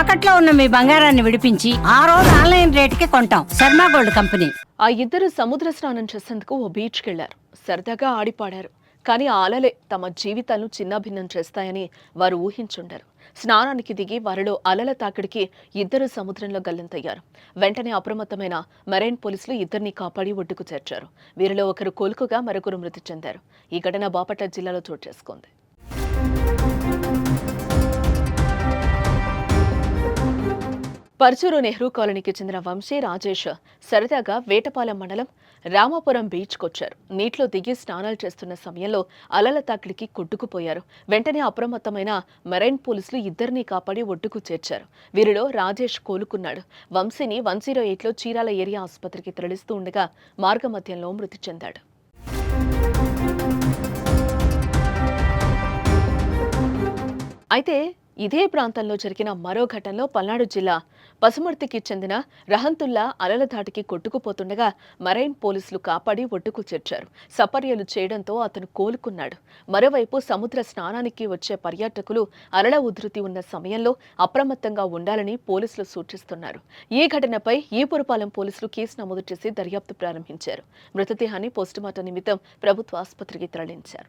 తాకట్లో ఉన్న మీ బంగారాన్ని విడిపించి ఆ రోజు ఆన్లైన్ రేటుకి కొంటాం. Sharma gold company. ఆ ఇద్దరు సముద్ర స్నానం చేసేందుకు ఓ బీచ్కి వెళ్ళారు సరదాగా ఆడిపాడారు. కానీ ఆ అలలే తమ జీవితాలను చిన్నాభిన్నం చేస్తాయని వారు ఊహించుండరు. స్నానానికి దిగి వారిలో అలల తాకిడికి ఇద్దరు సముద్రంలో గల్లంతయ్యారు. వెంటనే అప్రమత్తమైన మెరైన్ పోలీసులు ఇద్దరిని కాపాడి ఒడ్డుకు చేర్చారు. వీరిలో ఒకరు కోలుకుగా మరొకరు మృతి చెందారు. ఈ ఘటన బాపట్ల జిల్లాలో చోటు చేసుకుంది. పర్చూరు నెహ్రూ కాలనీకి చెందిన వంశీ రాజేష్ సరదాగా వేటపాలెం మండలం రామాపురం బీచ్కొచ్చారు. నీటిలో దిగి స్నానాలు చేస్తున్న సమయంలో అలల తాకిడికి కొట్టుకుపోయారు. వెంటనే అప్రమత్తమైన మెరైన్ పోలీసులు ఇద్దరిని కాపాడి ఒడ్డుకు చేర్చారు. వీరిలో రాజేష్ కోలుకున్నాడు. వంశీని వన్ జీరో ఎయిట్లో చీరాల ఏరియా ఆసుపత్రికి తరలిస్తూ ఉండగా మార్గమధ్యంలో మృతి చెందాడు. అయితే ఇదే ప్రాంతంలో జరిగిన మరో ఘటనలో పల్నాడు జిల్లా పసుమర్తికి చెందిన రహంతుల్లా అలల ధాటికి కొట్టుకుపోతుండగా మరైన్ పోలీసులు కాపాడి ఒడ్డుకు చేర్చారు. సపర్యలు చేయడంతో అతను కోలుకున్నాడు. మరోవైపు సముద్ర స్నానానికి వచ్చే పర్యాటకులు అలల ఉధృతి ఉన్న సమయంలో అప్రమత్తంగా ఉండాలని పోలీసులు సూచిస్తున్నారు. ఈ ఘటనపై ఈపురపాలెం పోలీసులు కేసు నమోదు చేసి దర్యాప్తు ప్రారంభించారు. మృతదేహాన్ని పోస్టుమార్టం నిమిత్తం ప్రభుత్వ ఆసుపత్రికి తరలించారు.